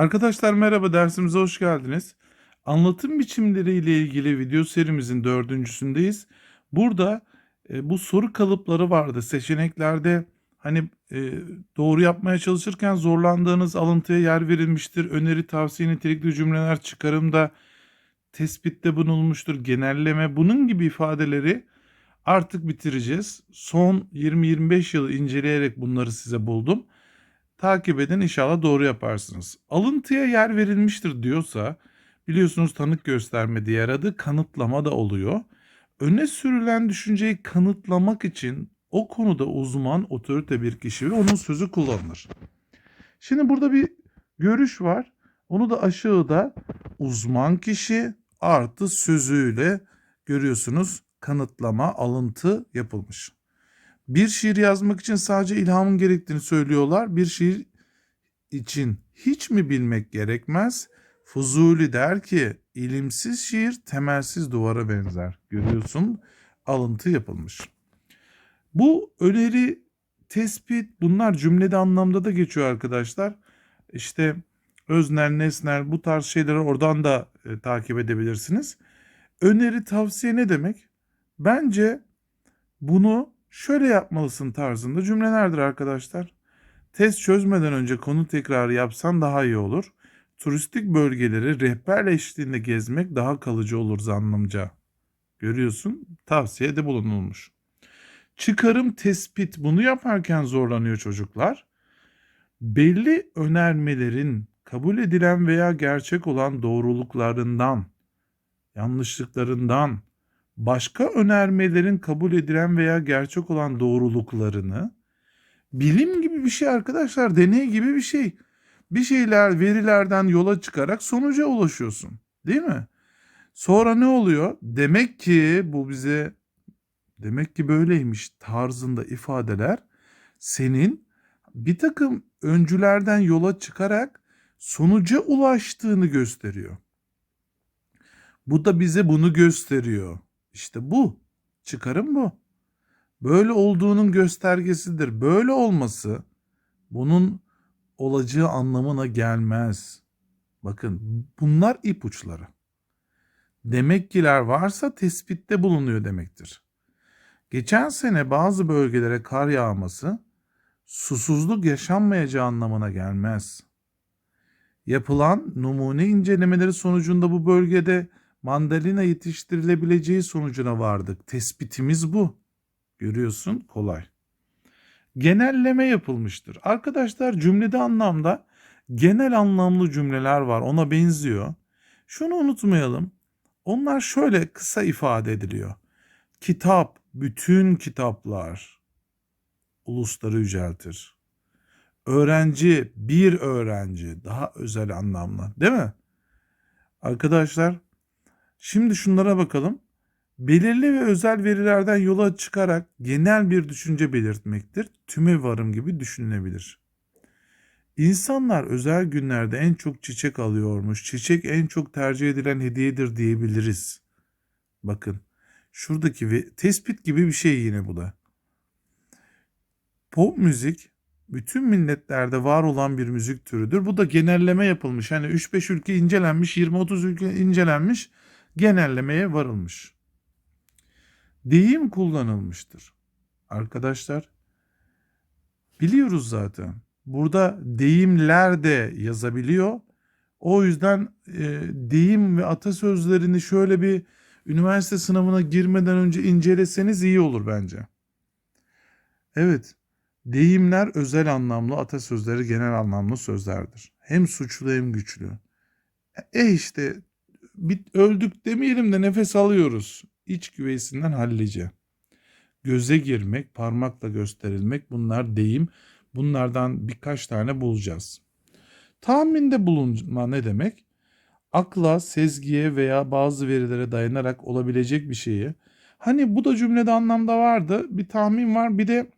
Arkadaşlar merhaba dersimize hoş geldiniz. Anlatım biçimleri ile ilgili video serimizin dördüncüsündeyiz. Burada e, bu soru kalıpları vardı. Seçeneklerde hani e, doğru yapmaya çalışırken zorlandığınız alıntıya yer verilmiştir. Öneri, tavsiye, nitelikli cümleler çıkarımda tespitte bulunmuştur. Genelleme bunun gibi ifadeleri artık bitireceğiz. Son 20-25 yılı inceleyerek bunları size buldum. Takip edin inşallah doğru yaparsınız. Alıntıya yer verilmiştir diyorsa biliyorsunuz tanık gösterme diğer adı kanıtlama da oluyor. Öne sürülen düşünceyi kanıtlamak için o konuda uzman otorite bir kişi ve onun sözü kullanılır. Şimdi burada bir görüş var. Onu da aşağıda uzman kişi artı sözüyle görüyorsunuz kanıtlama, alıntı yapılmış. Bir şiir yazmak için sadece ilhamın gerektiğini söylüyorlar. Bir şiir için hiç mi bilmek gerekmez? Fuzuli der ki ilimsiz şiir temelsiz duvara benzer. Görüyorsun alıntı yapılmış. Bu öneri, tespit bunlar cümlede anlamda da geçiyor arkadaşlar. İşte öznel, nesnel bu tarz şeyleri oradan da e, takip edebilirsiniz. Öneri, tavsiye ne demek? Bence bunu şöyle yapmalısın tarzında cümlelerdir arkadaşlar. Test çözmeden önce konu tekrarı yapsan daha iyi olur. Turistik bölgeleri rehberle eşliğinde gezmek daha kalıcı olur zannımca. Görüyorsun tavsiyede bulunulmuş. Çıkarım tespit bunu yaparken zorlanıyor çocuklar. Belli önermelerin kabul edilen veya gerçek olan doğruluklarından, yanlışlıklarından, başka önermelerin kabul edilen veya gerçek olan doğruluklarını bilim gibi bir şey arkadaşlar, deney gibi bir şey. Bir şeyler verilerden yola çıkarak sonuca ulaşıyorsun. Değil mi? Sonra ne oluyor? Demek ki bu bize demek ki böyleymiş tarzında ifadeler senin bir takım öncülerden yola çıkarak sonuca ulaştığını gösteriyor. Bu da bize bunu gösteriyor. İşte bu. Çıkarım bu. Böyle olduğunun göstergesidir. Böyle olması bunun olacağı anlamına gelmez. Bakın bunlar ipuçları. Demek kiler varsa tespitte bulunuyor demektir. Geçen sene bazı bölgelere kar yağması susuzluk yaşanmayacağı anlamına gelmez. Yapılan numune incelemeleri sonucunda bu bölgede mandalina yetiştirilebileceği sonucuna vardık. Tespitimiz bu. Görüyorsun kolay. Genelleme yapılmıştır. Arkadaşlar cümlede anlamda genel anlamlı cümleler var. Ona benziyor. Şunu unutmayalım. Onlar şöyle kısa ifade ediliyor. Kitap, bütün kitaplar ulusları yüceltir. Öğrenci, bir öğrenci daha özel anlamlı, değil mi? Arkadaşlar Şimdi şunlara bakalım. Belirli ve özel verilerden yola çıkarak genel bir düşünce belirtmektir. Tüme varım gibi düşünülebilir. İnsanlar özel günlerde en çok çiçek alıyormuş. Çiçek en çok tercih edilen hediyedir diyebiliriz. Bakın şuradaki ve tespit gibi bir şey yine bu da. Pop müzik bütün milletlerde var olan bir müzik türüdür. Bu da genelleme yapılmış. Hani 3-5 ülke incelenmiş, 20-30 ülke incelenmiş genellemeye varılmış. Deyim kullanılmıştır. Arkadaşlar biliyoruz zaten. Burada deyimler de yazabiliyor. O yüzden e, deyim ve atasözlerini şöyle bir üniversite sınavına girmeden önce inceleseniz iyi olur bence. Evet, deyimler özel anlamlı, atasözleri genel anlamlı sözlerdir. Hem suçlu hem güçlü. E işte bit öldük demeyelim de nefes alıyoruz. İç güveysinden hallice. Göze girmek, parmakla gösterilmek bunlar deyim. Bunlardan birkaç tane bulacağız. Tahminde bulunma ne demek? Akla, sezgiye veya bazı verilere dayanarak olabilecek bir şeyi. Hani bu da cümlede anlamda vardı. Bir tahmin var bir de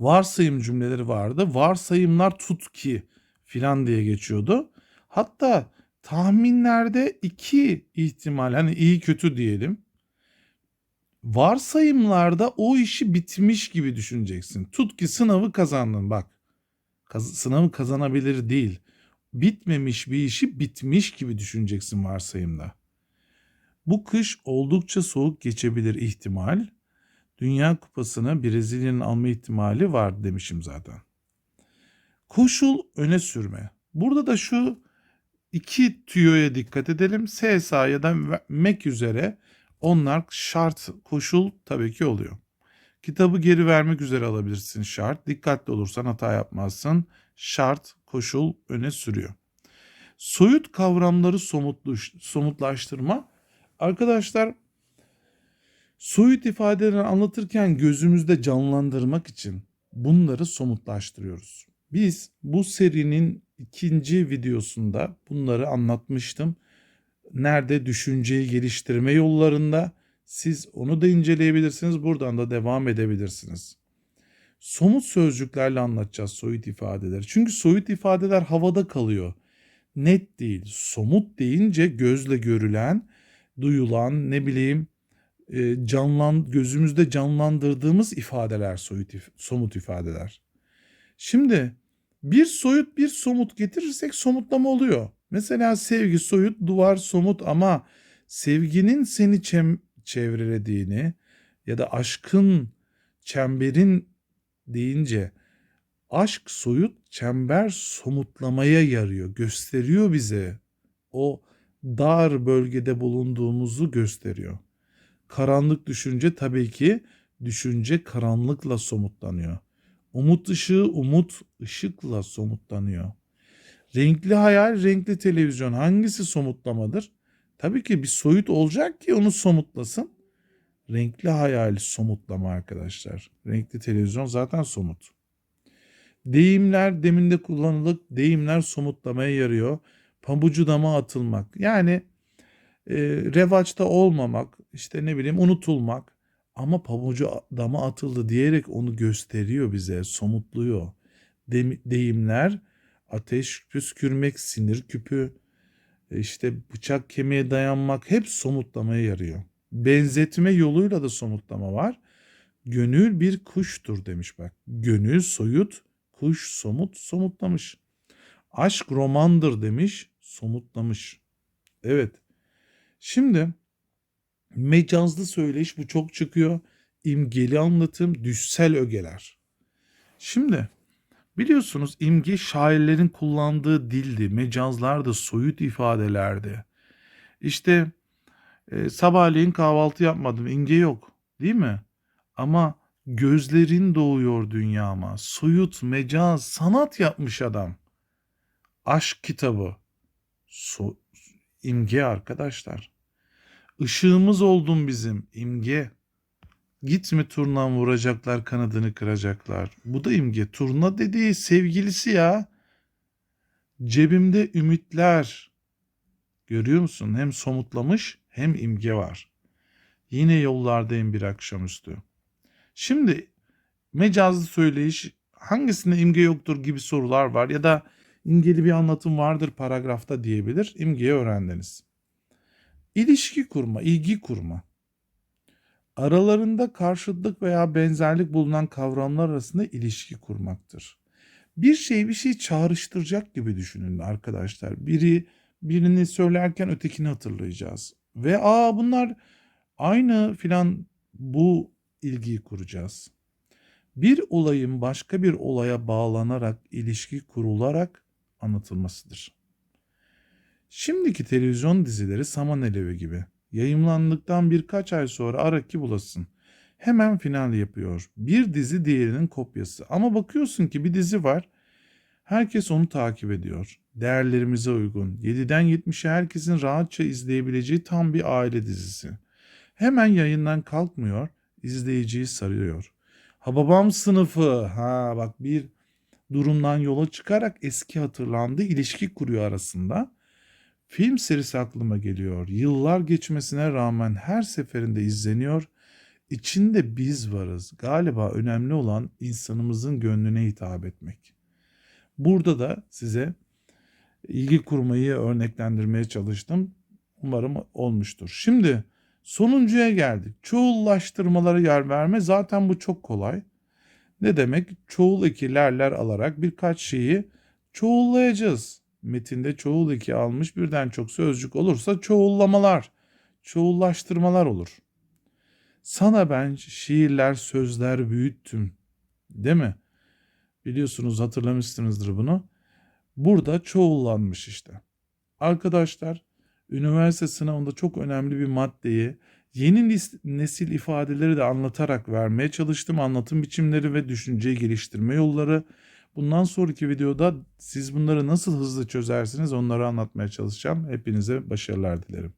varsayım cümleleri vardı. Varsayımlar tut ki filan diye geçiyordu. Hatta tahminlerde iki ihtimal hani iyi kötü diyelim. Varsayımlarda o işi bitmiş gibi düşüneceksin. Tut ki sınavı kazandın bak. Kaz sınavı kazanabilir değil. bitmemiş bir işi bitmiş gibi düşüneceksin varsayımda. Bu kış oldukça soğuk geçebilir ihtimal. Dünya Kupası'nı Brezilya'nın alma ihtimali var demişim zaten. Koşul öne sürme. Burada da şu iki tüyoya dikkat edelim. SSA ya da MEK üzere onlar şart koşul tabii ki oluyor. Kitabı geri vermek üzere alabilirsin şart. Dikkatli olursan hata yapmazsın. Şart koşul öne sürüyor. Soyut kavramları somutlaştırma. Arkadaşlar soyut ifadeleri anlatırken gözümüzde canlandırmak için bunları somutlaştırıyoruz. Biz bu serinin ikinci videosunda bunları anlatmıştım. Nerede düşünceyi geliştirme yollarında siz onu da inceleyebilirsiniz. Buradan da devam edebilirsiniz. Somut sözcüklerle anlatacağız soyut ifadeleri. Çünkü soyut ifadeler havada kalıyor. Net değil. Somut deyince gözle görülen, duyulan, ne bileyim e, canlan gözümüzde canlandırdığımız ifadeler soyut somut ifadeler. Şimdi bir soyut bir somut getirirsek somutlama oluyor. Mesela sevgi soyut, duvar somut ama sevginin seni çem çevrelediğini ya da aşkın çemberin deyince aşk soyut çember somutlamaya yarıyor, gösteriyor bize. O dar bölgede bulunduğumuzu gösteriyor. Karanlık düşünce tabii ki düşünce karanlıkla somutlanıyor. Umut ışığı umut ışıkla somutlanıyor. Renkli hayal, renkli televizyon hangisi somutlamadır? Tabii ki bir soyut olacak ki onu somutlasın. Renkli hayal somutlama arkadaşlar. Renkli televizyon zaten somut. Deyimler deminde kullanılıp deyimler somutlamaya yarıyor. Pabucu dama atılmak. Yani e, revaçta olmamak, işte ne bileyim unutulmak. Ama pabucu dama atıldı diyerek onu gösteriyor bize, somutluyor. De, deyimler ateş püskürmek, sinir küpü, işte bıçak kemiğe dayanmak hep somutlamaya yarıyor. Benzetme yoluyla da somutlama var. Gönül bir kuştur demiş bak. Gönül soyut, kuş somut, somutlamış. Aşk romandır demiş, somutlamış. Evet. Şimdi mecazlı söyleyiş bu çok çıkıyor. İmgeli anlatım, düşsel ögeler. Şimdi biliyorsunuz imge şairlerin kullandığı dildi. Mecazlar da soyut ifadelerdi. İşte e, sabahleyin kahvaltı yapmadım. imge yok. Değil mi? Ama gözlerin doğuyor dünyama. Soyut, mecaz, sanat yapmış adam. Aşk kitabı. So, imge arkadaşlar. Işığımız oldun bizim imge. Gitme turnan vuracaklar kanadını kıracaklar. Bu da imge. Turna dediği sevgilisi ya. Cebimde ümitler. Görüyor musun? Hem somutlamış hem imge var. Yine yollardayım bir akşamüstü. Şimdi mecazlı söyleyiş hangisinde imge yoktur gibi sorular var ya da imgeli bir anlatım vardır paragrafta diyebilir. İmgeyi öğrendiniz. İlişki kurma, ilgi kurma. Aralarında karşıtlık veya benzerlik bulunan kavramlar arasında ilişki kurmaktır. Bir şey bir şey çağrıştıracak gibi düşünün arkadaşlar. Biri birini söylerken ötekini hatırlayacağız. Ve aa bunlar aynı filan bu ilgiyi kuracağız. Bir olayın başka bir olaya bağlanarak, ilişki kurularak anlatılmasıdır. Şimdiki televizyon dizileri Saman Alevi gibi. Yayınlandıktan birkaç ay sonra ara ki bulasın. Hemen final yapıyor. Bir dizi diğerinin kopyası. Ama bakıyorsun ki bir dizi var. Herkes onu takip ediyor. Değerlerimize uygun. 7'den 70'e herkesin rahatça izleyebileceği tam bir aile dizisi. Hemen yayından kalkmıyor, izleyiciyi sarıyor. Ha babam sınıfı. Ha bak bir durumdan yola çıkarak eski hatırlandığı ilişki kuruyor arasında. Film serisi aklıma geliyor. Yıllar geçmesine rağmen her seferinde izleniyor. İçinde biz varız. Galiba önemli olan insanımızın gönlüne hitap etmek. Burada da size ilgi kurmayı örneklendirmeye çalıştım. Umarım olmuştur. Şimdi sonuncuya geldik. Çoğullaştırmalara yer verme zaten bu çok kolay. Ne demek? Çoğul ekilerler alarak birkaç şeyi çoğullayacağız metinde çoğul eki almış birden çok sözcük olursa çoğullamalar, çoğullaştırmalar olur. Sana ben şiirler, sözler büyüttüm. Değil mi? Biliyorsunuz hatırlamışsınızdır bunu. Burada çoğullanmış işte. Arkadaşlar üniversite sınavında çok önemli bir maddeyi yeni nesil ifadeleri de anlatarak vermeye çalıştım. Anlatım biçimleri ve düşünceyi geliştirme yolları. Bundan sonraki videoda siz bunları nasıl hızlı çözersiniz onları anlatmaya çalışacağım. Hepinize başarılar dilerim.